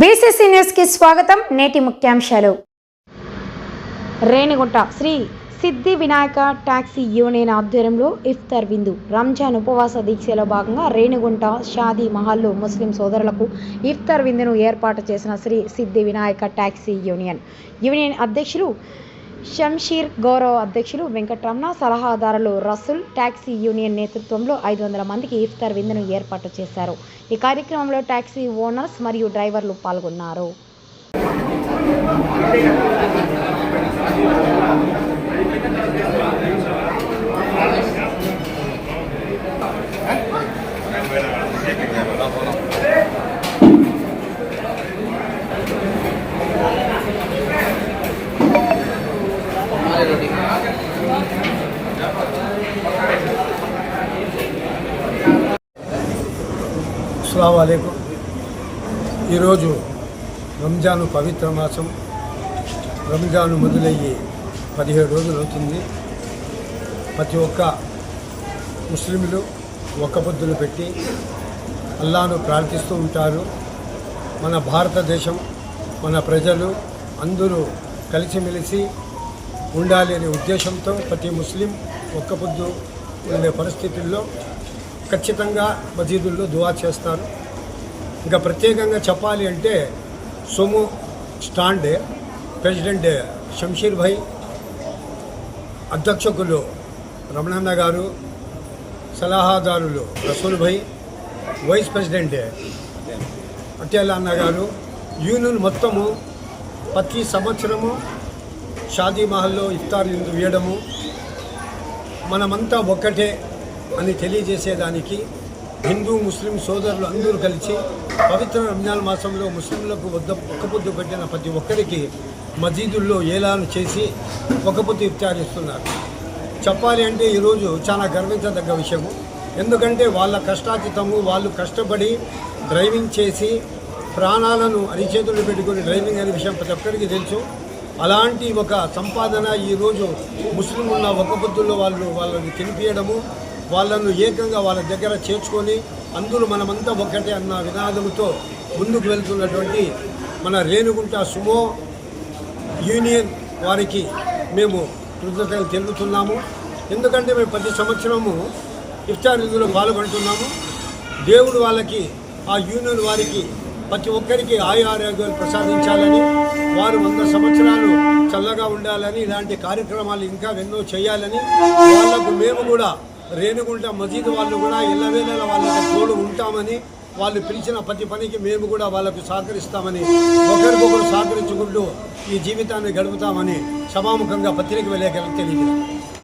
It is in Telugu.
బీసీసీ న్యూస్కి స్వాగతం నేటి ముఖ్యాంశాలు. రేణిగుంట శ్రీ సిద్ధి వినాయక టాక్సీ యూనియన్ ఆధ్వర్యంలో ఇఫ్తార్ విందు. రంజాన్ ఉపవాస దీక్షలో భాగంగా రేణిగుంట షాదీ మహల్లో ముస్లిం సోదరులకు ఇఫ్తార్ విందును ఏర్పాటు చేసిన శ్రీ సిద్ధి వినాయక టాక్సీ యూనియన్. యూనియన్ అధ్యక్షులు షంషీర్ గౌరవ అధ్యక్షులు వెంకటరమణ సలహాదారులు రసుల్ టాక్సీ యూనియన్ నేతృత్వంలో ఐదు వందల మందికి ఇఫ్తార్ విందును ఏర్పాటు చేశారు. ఈ కార్యక్రమంలో టాక్సీ ఓనర్స్ మరియు డ్రైవర్లు పాల్గొన్నారు. అస్సలం అయికం ఈరోజు రంజాను పవిత్ర మాసం. రంజాను మొదలయ్యి పదిహేడు రోజులు అవుతుంది. ప్రతి ఒక్క ముస్లింలు ఒక్క పొద్దులు పెట్టి అల్లాను ప్రార్థిస్తూ ఉంటారు. మన భారతదేశం మన ప్రజలు అందరూ కలిసిమెలిసి ఉండాలి అనే ఉద్దేశంతో ప్రతి ముస్లిం ఒక్క పొద్దు ఉండే పరిస్థితుల్లో ఖచ్చితంగా మసీదుల్లో దువా చేస్తారు. ఇంకా ప్రత్యేకంగా చెప్పాలి అంటే సొము స్టాండ్ ప్రెసిడెంట్ షంషీర్ భాయ్ అధ్యక్షకులు రమణన్న గారు సలహాదారులు రసూల్ భాయ్ వైస్ ప్రెసిడెంట్ పటేల్ అన్న గారు. యూనియన్ మొత్తము ప్రతి సంవత్సరము షాదీ మహల్లో ఇఫ్తార్ విందు వేయడము మనమంతా ఒక్కటే అని తెలియజేసేదానికి హిందూ ముస్లిం సోదరులు అందరూ కలిసి పవిత్ర రంజాన్ మాసంలో ముస్లింలకు వద్ద ఒక్కపొద్దు పెట్టిన ప్రతి ఒక్కరికి మసీదుల్లో ఏలాను చేసి ఒక్కపొద్దు ఇఫ్తారిస్తున్నారు చెప్పాలి అంటే ఈరోజు చాలా గర్వించదగ్గ విషయము. ఎందుకంటే వాళ్ళ కష్టాతీతము వాళ్ళు కష్టపడి డ్రైవింగ్ చేసి ప్రాణాలను అరిచేతులు పెట్టుకుని డ్రైవింగ్ అనే విషయం ప్రతి ఒక్కరికి తెలుసు. అలాంటి ఒక సంపాదన ఈరోజు ముస్లిం ఉన్న ఒక పొద్దుల్లో వాళ్ళు వాళ్ళని తెలిపియడము వాళ్ళను ఏకంగా వాళ్ళ దగ్గర చేర్చుకొని అందరూ మనమంతా ఒక్కటే అన్న వినాదముతో ముందుకు వెళ్తున్నటువంటి మన రేణుగుంట సుమో యూనియన్ వారికి మేము కృతజ్ఞతలు తెలుపుతున్నాము. ఎందుకంటే మేము ప్రతి సంవత్సరము ఇఫ్తార్ విందులో పాల్గొంటున్నాము. దేవుడు వాళ్ళకి ఆ యూనియన్ వారికి ప్రతి ఒక్కరికి ఆయు ఆరోగ్యాలు ప్రసాదించాలని వారు వంద సంవత్సరాలు చల్లగా ఉండాలని ఇలాంటి కార్యక్రమాలు ఇంకా ఎన్నో చేయాలని వాళ్ళకు మేము కూడా రేణుగుంట మజీద్ వాళ్ళు కూడా ఇళ్ళవేళ వాళ్ళకి తోడు ఉంటామని వాళ్ళు పిలిచిన ప్రతి పనికి మేము కూడా వాళ్ళకు సహకరిస్తామని ఒకరికొకరు సహకరించుకుంటూ ఈ జీవితాన్ని గడుపుతామని సభాముఖంగా పత్రిక విలేకరులకు తెలియజేస్తాం